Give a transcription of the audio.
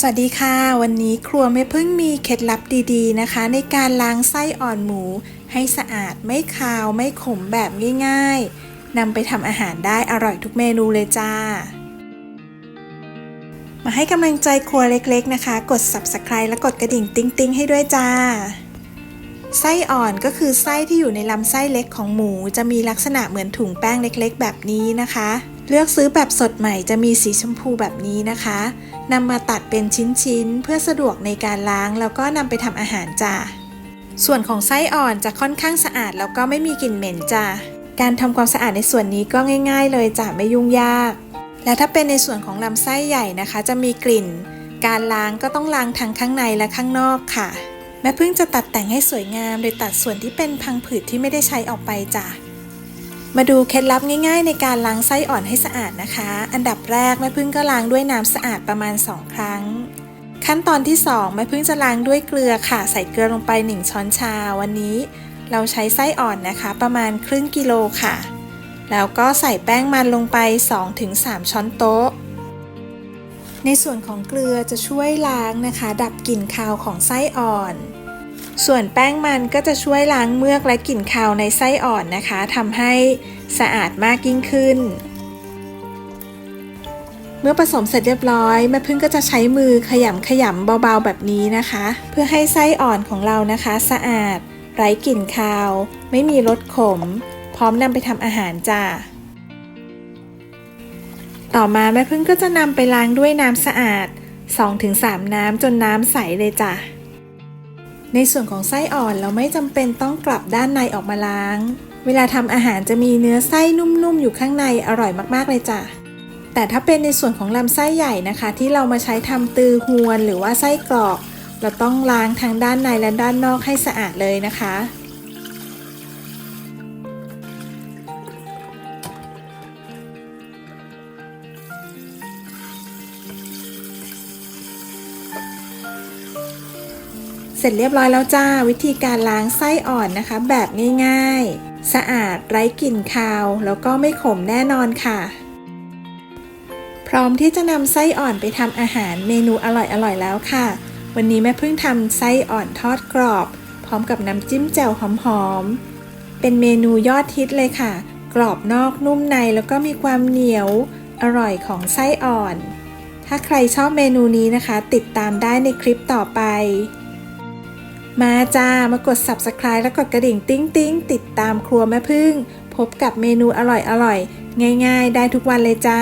สวัสดีค่ะ วันนี้ครัวไม่พึ่งมีเคล็ดลับดีๆนะคะ ในการล้างไส้อ่อนหมู ให้สะอาดไม่คาวไม่ขมแบบง่ายๆนำไปทำอาหารได้อร่อยทุกเมนูเลยจ้า มาให้กำลังใจครัวเล็กๆนะคะ กด subscribe และกดกระดิ่งติ๊งๆ ให้ด้วยจ้า ไส้อ่อนก็คือไส้ที่อยู่ในลำไส้เล็กของหมู จะมีลักษณะเหมือนถุงแป้งเล็กๆ แบบนี้นะคะ เลือกซื้อแบบสดใหม่จะมีสีชมพูแบบนี้นะคะนำมาตัดเป็นชิ้นๆ เพื่อสะดวกในการล้าง แล้วก็นำไปทำอาหารจ้าส่วนของไส้อ่อนจะค่อนข้างสะอาด แล้วก็ไม่มีกลิ่นเหม็นจ้าการทำความสะอาดในส่วนนี้ก็ง่าย ๆ เลยจ้ะไม่ยุ่งยาก และถ้าเป็นในส่วนของลำไส้ใหญ่นะคะ จะมีกลิ่น การล้างก็ต้องล้างทั้งข้างในและข้างนอกค่ะแม่พึ่งจะตัดแต่งให้สวยงาม โดยตัดส่วนที่เป็นพังผืดที่ไม่ได้ใช้ออกไปจ้ะ มาดูเคล็ดลับง่ายๆ ในการล้างไส้อ่อนให้สะอาดนะคะ อันดับแรกแม่พึ่งก็ล้างด้วยน้ำสะอาดประมาณ 2 ครั้ง ขั้นตอนที่ 2 แม่พึ่งจะล้างด้วยเกลือค่ะ ใส่เกลือลงไป 1 ช้อนชา วันนี้ เราใช้ไส้อ่อนนะคะ ประมาณครึ่งกิโลค่ะ แล้วก็ใส่แป้งมันลงไป 2-3 ช้อนโต๊ะ ในส่วนของเกลือจะช่วยล้างนะคะ ดับกลิ่นคาวของไส้อ่อน ส่วนแป้งมันก็จะช่วยล้างเมือกและกลิ่นคาวในไส้อ่อนนะคะทำให้สะอาดมากยิ่งขึ้น เมื่อผสมเสร็จเรียบร้อยแม่พึ่งก็จะใช้มือขยำขยำเบาๆแบบนี้นะคะ เพื่อให้ไส้อ่อนของเรานะคะ สะอาด ไร้กลิ่นคาว ไม่มีรสขม พร้อมนำไปทำอาหารจ้าต่อมาแม่พึ่งก็จะนำไปล้างด้วยน้ำสะอาด 2-3 น้ำจนน้ำใสเลยจ้ะ ในส่วนของไส้อ่อนเราไม่จำเป็นต้องกลับด้านในออกมาล้าง เวลาทำอาหารจะมีเนื้อไส้นุ่มๆอยู่ข้างในอร่อยมากๆเลยจ้ะ แต่ถ้าเป็นในส่วนของลำไส้ใหญ่นะคะ ที่เรามาใช้ทำตือฮวนหรือว่าไส้กรอก เราต้องล้างทั้งด้านในและด้านนอกให้สะอาดเลยนะคะ เสร็จเรียบร้อยแล้วจ้า วิธีการล้างไส้อ่อนนะคะ แบบง่ายๆ สะอาดไร้กลิ่นคาว แล้วก็ไม่ขมแน่นอนค่ะ พร้อมที่จะนำไส้อ่อนไปทำอาหารเมนูอร่อยๆแล้วค่ะ วันนี้แม่เพิ่งทำไส้อ่อนทอดกรอบ พร้อมกับน้ำจิ้มแจ่วหอมๆ เป็นเมนูยอดฮิตเลยค่ะ กรอบนอกนุ่มในแล้วก็มีความเหนียวอร่อยของไส้อ่อน ถ้าใครชอบเมนูนี้นะคะ ติดตามได้ในคลิปต่อไป มาจ้ามากด subscribe และกดกระดิ่งติ้งติ้งติดตามครัวแม่พึ่ง พบกับเมนูอร่อยอร่อยง่าย ๆ ได้ทุกวันเลยจ้า